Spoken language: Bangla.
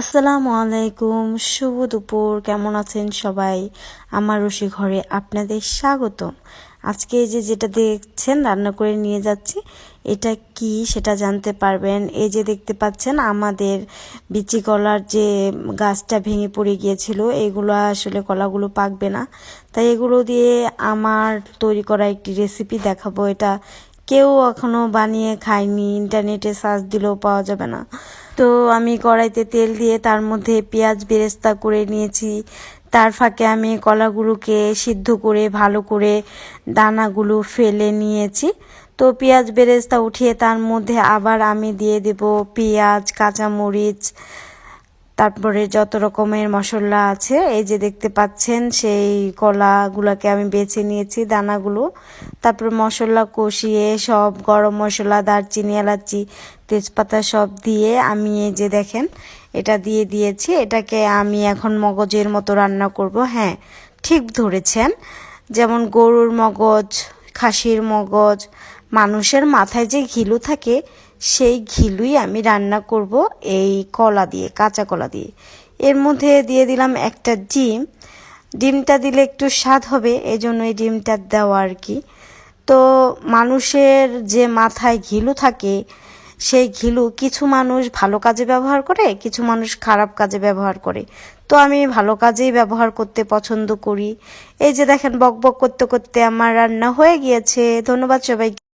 আসসালামু আলাইকুম, শুভ দুপুর, কেমন আছেন সবাই? আমার রসি ঘরে আপনাদের স্বাগতম। আজকে যে যেটা দেখছেন, রান্না করে নিয়ে যাচ্ছি, এটা কি সেটা জানতে পারবেন। এই যে দেখতে পাচ্ছেন, আমাদের বিচি কলার যে গাছটা ভেঙে পড়ে গিয়েছিল, এগুলো আসলে কলাগুলো পাকবে না। তাই এগুলো দিয়ে আমার তৈরি করা একটি রেসিপি দেখাবো। এটা কেউ এখনও বানিয়ে খায়নি, ইন্টারনেটে সার্চ দিলেও পাওয়া যাবে না। তো আমি কড়াইতে তেল দিয়ে তার মধ্যে পেঁয়াজ বেরেস্তা করে নিয়েছি। তার ফাঁকে আমি কলাগুলোকে সিদ্ধ করে, ভালো করে দানাগুলো ফেলে নিয়েছি। তো পেঁয়াজ বেরেস্তা উঠিয়ে তার মধ্যে আবার আমি দিয়ে দেব পেঁয়াজ, কাঁচামরিচ তারপরে যত রকমের মশলা আছে, এই যে দেখতে পাচ্ছেন, সেই কলাগুলোকে আমি বেছে নিয়েছি, দানাগুলো। তারপর মশলা কষিয়ে সব গরম মশলা, দারচিনি, এলাচি, তেজপাতা সব দিয়ে আমি এই যে দেখেন, এটা দিয়ে দিয়েছি। এটাকে আমি এখন মগজের মতো রান্না করব হ্যাঁ ঠিক ধরেছেন। যেমন গরুর মগজ, খাসির মগজ, মানুষের মাথায় যে ঘিলু থাকে সেই ঘিলুই আমি রান্না করব এই কলা দিয়ে, কাঁচা কলা দিয়ে। এর মধ্যে দিয়ে দিলাম একটা ডিম। ডিমটা দিলে একটু স্বাদ হবে এই জন্য এই ডিমটা দেওয়া আর কি। তো মানুষের যে মাথায় ঘিলু থাকে, সেই ঘিলু কিছু মানুষ ভালো কাজে ব্যবহার করে, কিছু মানুষ খারাপ কাজে ব্যবহার করে। তো আমি ভালো কাজেই ব্যবহার করতে পছন্দ করি। এই যে দেখেন, বক বক করতে করতে আমার রান্না হয়ে গিয়েছে। ধন্যবাদ সবাই